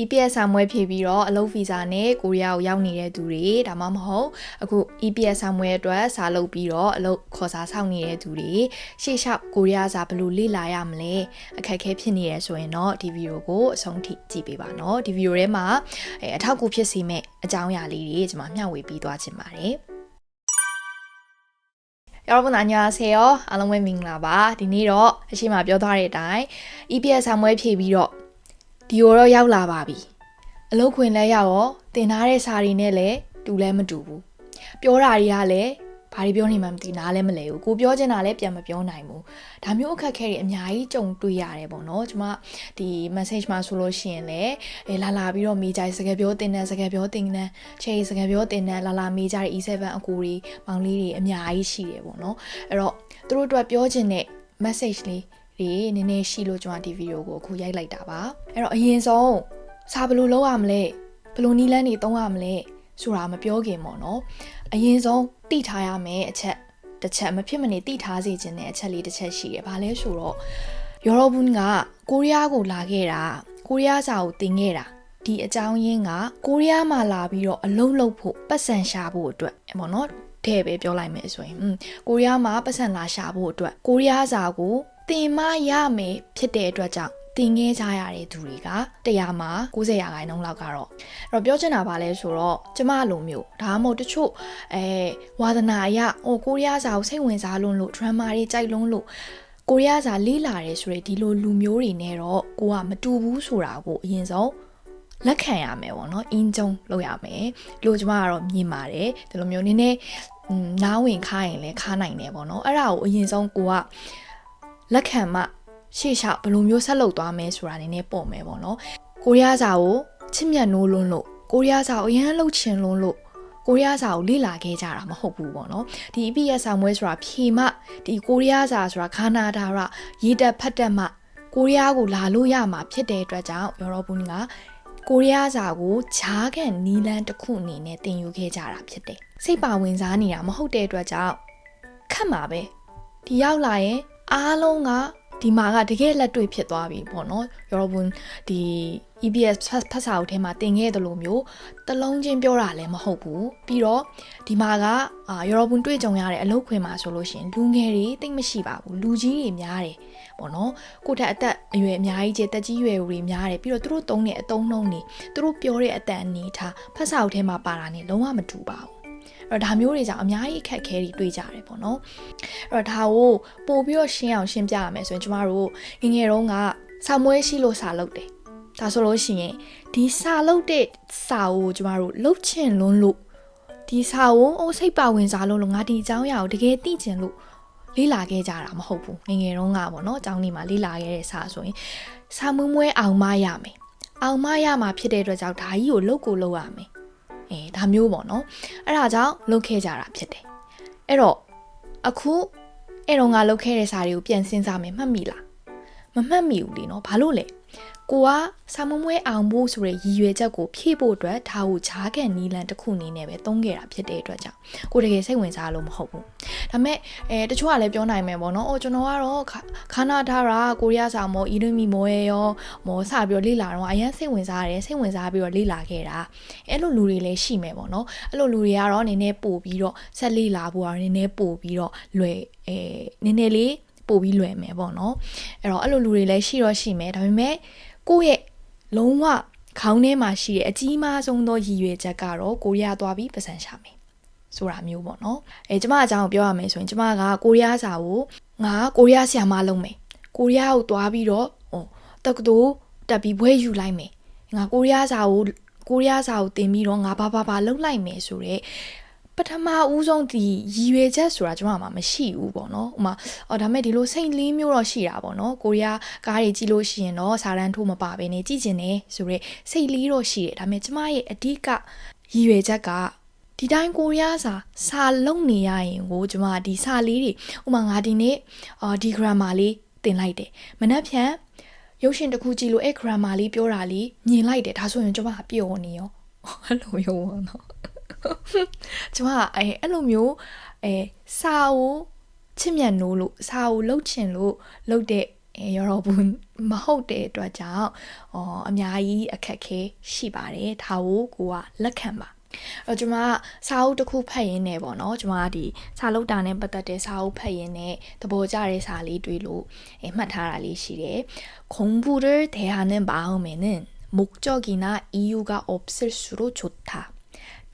EPS စာမွဲဖြည့်ပြီးတော့အလုပ်ဗီဇာနဲ့ကိုရီးယားကိုရောက်နေတဲ့သူတွေဒါမှမဟုတ်အခု EPS စာမွဲအတွက်စာလုပ်ပြီးတော့အလုပ်ခေါ်စာဆောင်နေတဲ့သူတွေရှေ့လျှောက်ကိုရီးယားစာဘယ်လိုလေ့လာရမလဲအခက်အခဲဖြစ်နေရဲဆိုရင်တော့ဒီဗီဒီယိုကိုအဆုံးထိကြည့်ပေးပါနော်ဒီဗီဒီယိုထဲမှာအထောက်အကူဖြစ်စေမယ့်အကြောင်းအရာလေးတွေကျွန်မမျှဝေပေးသွားချင်ပါတယ် 여러분 안녕하세 요. 아롱웨 밍라 바. ဒီနေ့တော့အရှိမပြောထားတဲ့အတိုင်း EPS ဆံမွဲဖြည့်ပြီးတော့ ဒီကိုတော့ရောက်လာပါပြီအလုပ်ခွင်လဲရောက်ရောတင်ထားတဲ့စာတွေနဲ့လည်းတူလဲမတူဘူးပြောတာတွေကလည်းဘာတွေပြောနေမှမသိနားလည်းမလဲဘူးကိုပြောချင်တာလည်းပြန်မပြောနိုင်ဘူးဒါမျိုးအခက်အခဲတွေအများကြီးကြုံတွေ့ရတယ်ပေါ့နော်ကျွန်မဒီ message မှာဆိုလို့ရှိရင်လည်းအဲလာလာပြီးတော့မိကြိုင်စကားပြောတင်တဲ့စကားပြောတင်တဲ့ချေစကားပြောတင်တဲ့လာလာမိကြတဲ့ E7 အကူတွေမောင်လေးတွေအများကြီးရှိတယ်ပေါ့နော်အဲ့တော့သူတို့အတွက်ပြောချင်တဲ့ message လေး တွေနည်းနည်းရှိလို့ကျွန်တော်ဒီဗီဒီယိုကိုအခုရိုက်လိုက်တာပါအဲ့တော့အရင်ဆုံးစာဘယ်လိုလုပ်ရမလဲဘယ်လိုနီးလန်းတွေသုံးရမလဲဆိုတာမပြောခင်ပေါ့နော်အရင်ဆုံးသိထားရမယ်အချက်တစ်ချက်မဖြစ်မနေသိထားစေခြင်းတဲ့အချက်လေးတစ်ချက်ရှိတယ်။ဘာလဲဆိုတော့ယောရောဘွန်းကကိုရီးယားကိုလာခဲ့တာကိုရီးယားစာကိုသင်ခဲ့တာဒီအကြောင်းရင်းကကိုရီးယားမှာလာပြီးတော့အလုံးလုံးဖို့ပတ်စံရှာဖို့အတွက်ပေါ့နော်တဲ့ပဲပြောလိုက်မယ်ဆိုရင်อืมကိုရီးယားမှာပတ်စံလာရှာဖို့အတွက်ကိုရီးယားစာကို သင်မရမယ်ဖြစ်တဲ့အတွက်ကြောင့်တင်ငဲကြရတဲ့သူတွေကတရားမှာ90ရာခိုင်နှုန်းလောက်ကတော့အဲ့တော့ပြောချင်တာပါလဲဆိုတော့ကျမလိုမျိုးဒါမှမဟုတ်တချို့အဲဝါသနာအရဟိုကိုရီးယားစာကိုစိတ်ဝင်စားလွန်းလို့ drama တွေကြိုက်လွန်းလို့ကိုရီးယားစာလေးလာတယ်ဆိုရယ်ဒီလိုလူမျိုးတွေနဲ့တော့ကိုကမတူဘူးဆိုတာကိုအရင်ဆုံးလက်ခံရမယ်ပေါ့နော်အင်းကျုံလုပ်ရမယ်လို့ကျမကတော့မြင်ပါတယ်ဒီလိုမျိုးနည်းနည်းနားဝင်ခါရင်လည်းခါနိုင်တယ်ပေါ့နော်အဲ့ဒါကိုအရင်ဆုံးကိုက လက်ခံမှရှေ့လျှောက်ဘယ်လိုမျိုးဆက်လုပ်သွားမယ်ဆိုတာနည်းနည်းပုံမယ်ပေါ့နော်ကိုရီးယားစာကိုချစ်မြတ်နိုးလွန်းလို့ကိုရီးယားစာကိုအရန်လှုပ်ချင်လွန်းလို့ကိုရီးယားစာကိုလေ့လာခဲ့ကြတာမဟုတ်ဘူးပေါ့နော်ဒီ EPS စာမွဲဆိုတာဖြေမှဒီကိုရီးယားစာဆိုတာခါနာဒါရရေးတက်ဖတ်တက်မှကိုရီးယားကိုလာလို့ရမှာဖြစ်တဲ့အတွက်ကြောင့်ယောရောဘွန်းကကိုရီးယားစာကိုဂျားကန်နီလန်တစ်ခုအနေနဲ့သင်ယူခဲ့ကြတာဖြစ်တယ်စိတ်ပါဝင်စားနေတာမဟုတ်တဲ့အတွက်ကြောင့်ခက်မှာပဲဒီရောက်လာရင် အားလုံးကဒီမှာကတကယ်လက်တွေ့ဖြစ်သွားပြီပေါ့နော်ယောရဘွန်ဒီ EBS ဖတ်စာအုပ်ထဲမှာတင်ခဲ့တယ်လို့မျိုးတလုံးချင်းပြောတာလည်းမဟုတ်ဘူးပြီးတော့ဒီမှာကအာယောရဘွန်တွေ့ကြုံရတဲ့အလုပ်ခွင်မှာဆိုလို့ရှိရင်လူငယ်တွေတိတ်မရှိပါဘူးလူကြီးတွေများတယ်ပေါ့နော်ကိုထက်အသက်အရွယ်အများကြီးကျတက်ကြီးရွယ်တွေများတယ်ပြီးတော့သူတို့တုံးတဲ့အတုံးနှုံးတွေသူတို့ပြောတဲ့အတန်အနေထားဖတ်စာအုပ်ထဲမှာပါတာနဲ့လုံးဝမတူပါဘူး အဲ့တော့ဒါမျိုးတွေကြောင့်အများကြီးအခက်အခဲတွေတွေ့ကြတယ်ပေါ့နော်အဲ့တော့ဒါကိုပို့ပြီးတော့ရှင်းအောင်ရှင်းပြရမယ်ဆိုရင်ကျမတို့ငငယ်တုန်းကစာမွေးရှိလို့စာလုပ်တယ်ဒါဆိုလို့ရှိရင်ဒီစာလုပ်တဲ့စာကိုကျမတို့လှုပ်ချင်လွန်းလို့ဒီစာကိုအိုးစိတ်ပါဝင်စားလို့လို့ငါဒီအကြောင်းအရာကိုတကယ်သိချင်လို့လေးလာခဲ့ကြတာမဟုတ်ဘူးငငယ်တုန်းကပေါ့နော်အကြောင်းဒီမှာလေးလာခဲ့တဲ့စာဆိုရင်စာမွေးမွေးအောင်မရမယ်အောင်မရမှာဖြစ်တဲ့အတွက်ကြောင့်ဒါကြီးကိုလုတ်ကိုလုတ်ရမယ် အဲဒါမျိုးပေါ့နော်အဲ့ဒါကြောင့်လုတ်ခဲ့ကြတာဖြစ်တယ်အဲ့တော့အခုအဲ့တော့ငါလုတ်ခဲ့တဲ့စာတွေကိုပြန်စဉ်းစားမယ်မှတ်မိလားမမှတ်မိဘူးလीနော်ဘာလို့လဲ ကိုကစာမမွဲအောင်ဖို့ဆိုတဲ့ရည်ရွယ်ချက်ကိုဖြည့်ဖို့အတွက်ဒါကိုဂျားကန်နီလန်တစ်ခုအနေနဲ့ပဲသုံးခဲ့တာဖြစ်တဲ့အတွက်ကြောင့်ကိုတကယ်စိတ်ဝင်စားလို့မဟုတ်ဘူးဒါပေမဲ့အဲတချို့ကလည်းပြောနိုင်မယ်ပေါ့နော်အော်ကျွန်တော်ကတော့ခါနာထားတာကိုရီးယားစာမောအီရမီမောရဲ့ရောမောစပြီးတော့လေ့လာတော့အရင်စိတ်ဝင်စားတယ်စိတ်ဝင်စားပြီးတော့လေ့လာခဲ့တာအဲ့လိုလူတွေလည်းရှိမယ်ပေါ့နော်အဲ့လိုလူတွေကတော့နည်းနည်းပို့ပြီးတော့ဆက်လေ့လာဖို့ကတော့နည်းနည်းပို့ပြီးတော့လွယ်အဲနည်းနည်းလေး ပို့ပြီးလွယ်မယ်ပေါ့နော်အဲ့တော့အဲ့လိုလူတွေလည်းရှိတော့ရှိမယ်ဒါပေမဲ့ကိုယ့်ရဲ့လုံးဝခေါင်းထဲမှာရှိတဲ့အကြီးမားဆုံးသောရည်ရွယ်ချက်ကတော့ကိုရီးယားသွားပြီးပတ်စံရှာမယ်ဆိုတာမျိုးပေါ့နော်အဲကျမအကြောင်းကိုပြောရမယ်ဆိုရင်ကျမကကိုရီးယားစာကိုငါကိုရီးယားဆရာမလုပ်မယ်ကိုရီးယားကိုသွားပြီးတော့ဟိုတက္ကသိုလ်တက်ပြီးဘွဲယူလိုက်မယ်ငါကိုရီးယားစာကိုကိုရီးယားစာကိုသင်ပြီးတော့ငါဘာဘာဘာလုပ်လိုက်မယ်ဆိုတော့ ပထမဦးဆုံးဒီရည်ရွယ်ချက်ဆိုတာကျွန်မမှာမရှိဘူးပေါ့နော်ဥမာအော်ဒါမဲ့ဒီလိုစိတ်လေးမျိုးတော့ရှိတာပေါ့နော်ကိုရီးယားကားတွေကြည့်လို့ရှိရင်တော့စာရန်ထိုးမပါဘဲနေကြည့်ကျင်နေဆိုရဲစိတ်လေးတော့ရှိတယ်ဒါမဲ့ကျွန်မရဲ့အဓိကရည်ရွယ်ချက်ကဒီတိုင်းကိုရီးယားစာစာလုံနေရရင်ကိုကျွန်မဒီစာလေးတွေဥမာငါဒီနေ့အော်ဒီ grammar လေးသင်လိုက်တယ်မနှက်ဖြန်ရုပ်ရှင်တစ်ခုကြည့်လို့အဲ့ grammar လေးပြောတာလေးမြင်လိုက်တယ်ဒါဆိုရင်ကျွန်မပျော်နေရောအဲ့လိုမျိုးပေါ့နော် ကျမအဲအဲ့လိုမျိုးအဲစာကိုချစ်မြတ်နိုးလို့စာကိုလှုပ်ချင်လို့လှုပ်တဲ့ အဲရောဘူးမဟုတ်တဲ့အတွက်ကြောင့်အော်အများကြီးအခက်ခဲရှိပါတယ်ဒါကိုကိုကလက်ခံပါအဲ့တော့ကျွန်မကစာအုပ်တစ်ခုဖတ်ရင်းနဲ့ပေါ့နော်ကျွန်မကဒီစာလုပ်တာနဲ့ပတ်သက်တဲ့စာအုပ်ဖတ်ရင်းနဲ့သဘောကျတဲ့စာလေးတွေ့လို့အဲမှတ်ထားတာလေးရှိတယ်공부를대하는마음에는 목적이나 이유가 없을수록 좋다.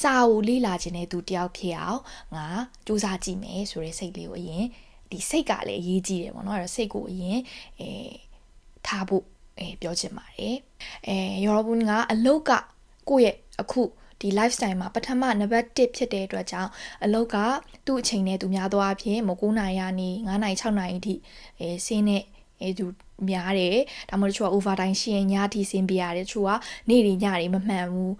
စာကိုလေ့လာခြင်းနဲ့သူတယောက်ဖြစ်အောင်ငါစူးစမ်းကြည့်မယ်ဆိုတဲ့စိတ်လေးကိုအရင်ဒီစိတ်ကလည်းအရေးကြီးတယ်ပေါ့နော်အဲ့တော့စိတ်ကိုအရင်အဲထားဖို့အဲပြောချင်ပါတယ်အဲယောရဘုန်ကအလုတ်ကကိုယ့်ရဲ့အခုဒီ lifestyle မှာပထမနံပါတ်1ဖြစ်တဲ့အတွက်ကြောင့်အလုတ်ကသူ့အချိန်နဲ့သူများသွားအဖြစ်မ9နိုင်ရနေ9နိုင်6နိုင်အထိအဲဆင်းနဲ့အဲသူများတယ်ဒါမှမဟုတ်တချို့က over time ရှိရင်ညထိဆင်းပြရတယ်တချို့ကနေတွေညတွေမမှန်ဘူး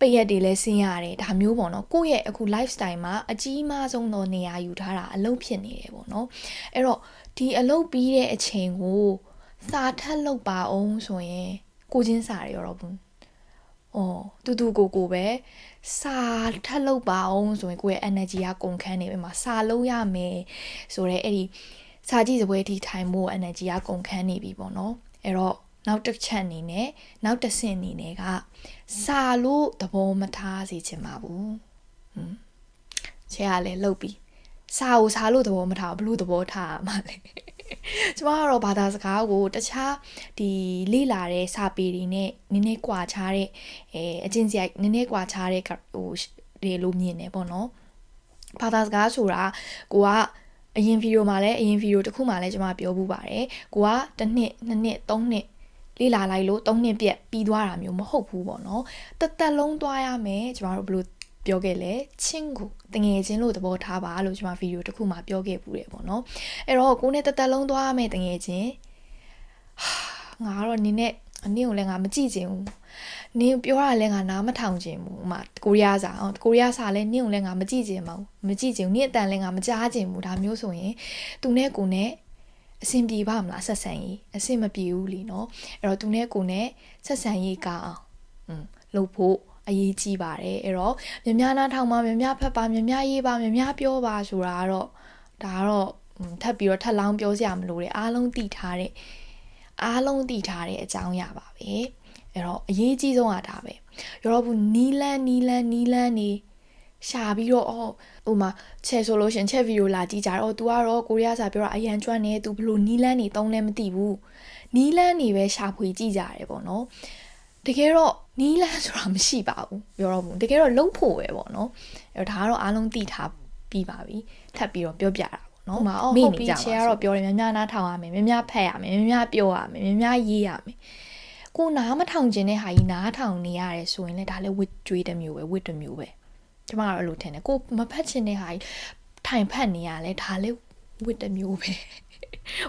ပိတ်ရက်တွေလည်းဆင်းရတယ်ဒါမျိုးပေါ့နော်ကိုယ့်ရဲ့အခု lifestyle မှာအကြီးမားဆုံးသောနေရာယူထားတာအလုပ်ဖြစ်နေတယ်ပေါ့နော်အဲ့တော့ဒီအလုပ်ပြီးတဲ့အချိန်ကိုစာထက်လုပ်ပါအောင်ဆိုရင်ကိုချင်းစာရရောဘူး။အော်တူတူကိုကိုပဲစာထက်လုပ်ပါအောင်ဆိုရင်ကိုယ့်ရဲ့ energy ကကုန်ခန်းနေပြီမှာစာလုံးရမယ်ဆိုတော့အဲ့ဒီစာကြည့်စပွဲထိထိုင်ဖို့ energy ကကုန်ခန်းနေပြီပေါ့နော်။အဲ့တော့ နောက်တစ်ချက်အနေနဲ့နောက်တစ်ဆင့်အနေနဲ့ကစာလို့သဘောမထားစေချင်ပါဘူး။ဟွန်းချဲကလည်းလှုပ်ပြီးစာကိုစာလို့သဘောမထားဘလို့သဘောထားမှာလဲကျမကတော့ဘာသာစကားကိုတခြားဒီလေ့လာတဲ့စာပေတွေနဲ့နည်းနည်းကွာခြားတဲ့အဲအချင်းစီနည်းနည်းကွာခြားတဲ့ဟိုတွေလို့မြင်နေပေါ့နော်ဘာသာစကားဆိုတာကိုကအရင်ဗီဒီယိုမှာလည်းအရင်ဗီဒီယိုတစ်ခုမှာလည်းကျမပြောဘူးပါတယ်ကိုကတစ်နှစ်နှစ်နှစ်သုံးနှစ် လေ့လာလိုက်လို့၃နှစ်ပြက်ပြီးသွားတာမျိုးမဟုတ်ဘူးပေါ့နော်တသက်လုံးသွားရမယ်ကျမတို့ဘယ်လိုပြောခဲ့လဲချင်းကိုတငယ်ချင်းလို့သဘောထားပါလို့ကျွန်မဗီဒီယိုတစ်ခုမှာပြောခဲ့ပူတယ်ပေါ့နော်အဲ့တော့ကိုနဲ့တသက်လုံးသွားရမယ်တငယ်ချင်းငါကတော့နင်းနဲ့အနည်းကိုလည်းငါမကြည့်ချင်ဘူးနင်းပြောရလဲငါနားမထောင်ချင်ဘူးဥမာကိုရီးယားစာကိုရီးယားစာလဲနင်းကိုလည်းငါမကြည့်ချင်ပါဘူးမကြည့်ချင်ဘူးနင်းအတန်လည်းငါမကြားချင်ဘူးဒါမျိုးဆိုရင်သူနဲ့ကိုနဲ့ အဆင်ပြေပါမလားဆက်ဆံရေးအဆင်မပြေဘူးလीเนาะအဲ့တော့သူနဲ့ကိုနဲ့ဆက်ဆံရေးကအောင်อืมလုပ်ဖို့အရေးကြီးပါတယ်အဲ့တော့မြများနားထောင်ပါမြများဖက်ပါမြများရေးပါမြများပြောပါဆိုတာကတော့ဒါကတော့ထပ်ပြီးတော့ထပ်လောင်းပြောစရာမလိုတဲ့အားလုံးသိထားတဲ့အားလုံးသိထားတဲ့အကြောင်းအရာပါပဲအဲ့တော့အရေးကြီးဆုံးကဒါပဲရောတော့ဘူးနီလန်းနီလန်းနီလန်းနေ ရှာပြီးတော့အော်ဥမာချဲဆိုလို့ရှင်ချက်ဗီဒီယိုလာကြည့်ကြတော့ तू ကတော့ကိုရီးယားစာပြောတာအရန်ကျွမ်းနေ तू ဘလို့နီလန်းနေတုံးလည်းမသိဘူးနီလန်းနေပဲရှာဖွေကြည့်ကြရတယ်ပေါ့နော်တကယ်တော့နီးလန်းဆိုတာမရှိပါဘူးပြောတော့ဘူးတကယ်တော့လုံးဖို့ပဲပေါ့နော်အဲ့တော့ဒါကတော့အားလုံးသိထားပြီးပါပြီထပ်ပြီးတော့ပြောပြတာပေါ့နော်ဟိုမှာအော်ဟုတ်ပြီချေကတော့ပြောတယ်များများနားထောင်ရမယ်များများဖတ်ရမယ်များများပြောရမယ်များများရေးရမယ်ကိုနားမထောင်ခြင်းတဲ့ဟာကြီးနားထောင်နေရတယ်ဆိုရင်လည်းဒါလည်းဝစ်ကြွေးတစ်မျိုးပဲဝစ်တစ်မျိုးပဲ ကျမကတော့အဲ့လိုထင်တယ်ကိုမဖတ်ခြင်းတဲ့ဟာကြီးထိုင်ဖတ်နေရလဲဒါလည်းဝစ်တစ်မျိုးပဲ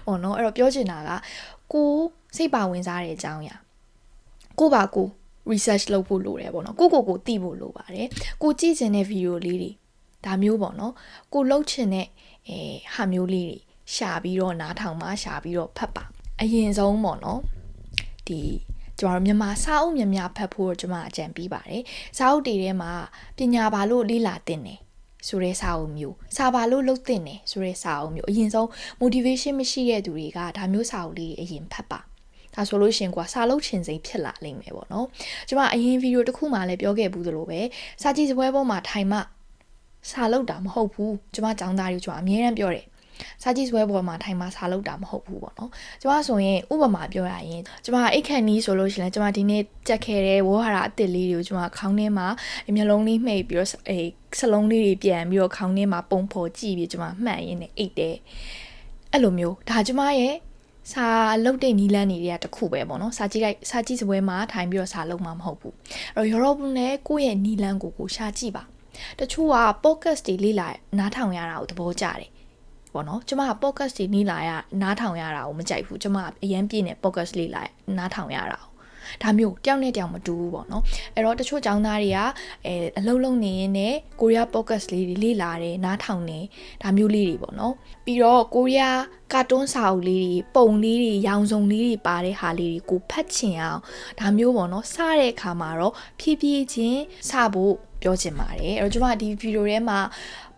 ဟောနော်အဲ့တော့ပြောချင်တာကကိုစိတ်ပါဝင်စားတဲ့အကြောင်းအရာကိုပါကို research လုပ်ဖို့လိုတယ်ပေါ့နော်ကိုကိုကိုသိဖို့လိုပါတယ်ကိုကြည့်ချင်တဲ့ဗီဒီယိုလေးတွေဒါမျိုးပေါ့နော်ကိုလှုပ်ချင်တဲ့အဲဟာမျိုးလေးတွေရှာပြီးတော့နားထောင်မှရှာပြီးတော့ဖတ်ပါအရင်ဆုံးပေါ့နော်ဒီ ကျွန်တော်မြန်မာစာအုပ်များများဖတ်ဖို့ကျွန်မအကြံပေးပါတယ်စာအုပ်တွေထဲမှာပညာပါလို့လေ့လာသင်တယ်ဆိုတဲ့စာအုပ်မျိုးစာပါလို့လုပ်သင့်တယ်ဆိုတဲ့စာအုပ်မျိုးအရင်ဆုံး motivation မရှိတဲ့သူတွေကဒါမျိုးစာအုပ်လေးတွေအရင်ဖတ်ပါဒါဆိုလို့ရှင်ကွာစာလုံးချင်စိမ့်ဖြစ်လာလိမ့်မယ်ပေါ့နော်ကျွန်မအရင်ဗီဒီယိုတစ်ခုမှလည်းပြောခဲ့ဘူးသလိုပဲစာကြည့်စပွဲပေါ်မှာထိုင်မှစာလောက်တာမဟုတ်ဘူးကျွန်မចောင်းသားတွေကျွန်မအမြဲတမ်းပြောတယ် စာကြည့်ဆွဲပေါ်မှာထိုင်မှာစာလောက်တာမဟုတ်ဘူးပေါ့နော်ကျမဆိုရင်ဥပမာပြောရရင်ကျမအိတ်ခန့်နီးဆိုလို့ရှိရင်ကျမဒီနေ့ကြက်ခဲ့တဲ့ဝေါ်ဟာရအစ်စ်လေးတွေကိုကျမခေါင်းထဲမှာမျက်လုံးလေးမှိတ်ပြီးတော့အဲစလုံးလေးတွေပြန်ပြီးတော့ခေါင်းထဲမှာပုံဖော်ကြည့်ပြီးကျမမှတ်ရင်းနဲ့အိတ်တယ်အဲ့လိုမျိုးဒါကျမရဲ့စာလုတ်တဲ့နီလန်းနေတွေကတခုပဲပေါ့နော်စာကြည့်လိုက်စာကြည့်စပွဲမှာထိုင်ပြီးတော့စာလုတ်မှာမဟုတ်ဘူးအဲ့တော့ Europe နဲ့ကိုယ့်ရဲ့နီလန်းကိုကိုရှာကြည့်ပါတချို့က podcast တွေလေ့လာနားထောင်ရတာကိုသဘောကျတယ် ပေါ့နော်ကျမက podcast တွေနီးလာရနားထောင်ရတာကိုမကြိုက်ဘူးကျမကအရန်ပြည့်နေ podcast လေးလာနားထောင်ရတာဒါမျိုးတယောက်နဲ့တယောက်မတူဘူးပေါ့နော်အဲ့တော့တချို့ចောင်းသားတွေကအဲအလုံးလုံးနေရင်းနဲ့ကိုရီးယား podcast လေးတွေလေ့လာတယ်နားထောင်တယ်ဒါမျိုးလေးတွေပေါ့နော်ပြီးတော့ကိုရီးယားကာတွန်းစာအုပ်လေးတွေပုံလေးတွေရောင်စုံလေးတွေပါတဲ့ဟာလေးတွေကိုဖတ်ချင်အောင်ဒါမျိုးပေါ့နော်စတဲ့အခါမှာတော့ဖြည်းဖြည်းချင်းစဖို့ ပြောချင်ပါတယ်အဲ့တော့ကျွန်မဒီဗီဒီယိုထဲမှာ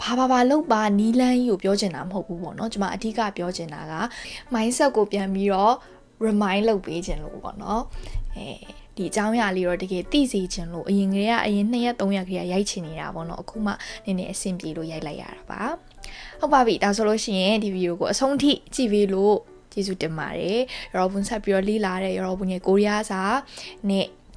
ဘာဘာဘာလောက်ပါနီလန်းကြီးကိုပြောချင်တာမဟုတ်ဘူးပေါ့နော်ကျွန်မအဓိကပြောချင်တာက mindset ကိုပြန်ပြီးတော့ remind လုပ်ပေးခြင်းလို့ပေါ့နော်အဲဒီအကြောင်းအရာလေးတော့တကယ်သိစေခြင်းလို့အရင်ကတည်းကအရင်2ရက်3ရက်ကလေးရိုက်ချင်နေတာပေါ့နော်အခုမှနည်းနည်းအဆင်ပြေလို့ရိုက်လိုက်ရတာပါဟုတ်ပါပြီဒါဆိုလို့ရှိရင်ဒီဗီဒီယိုကိုအဆုံးထိကြည့်ပေးလို့ကျေးဇူးတင်ပါတယ်ရောဘွန်ဆက်ပြီးတော့လေးလာတဲ့ရောဘွန်ရဲ့ကိုရီးယားစာနဲ့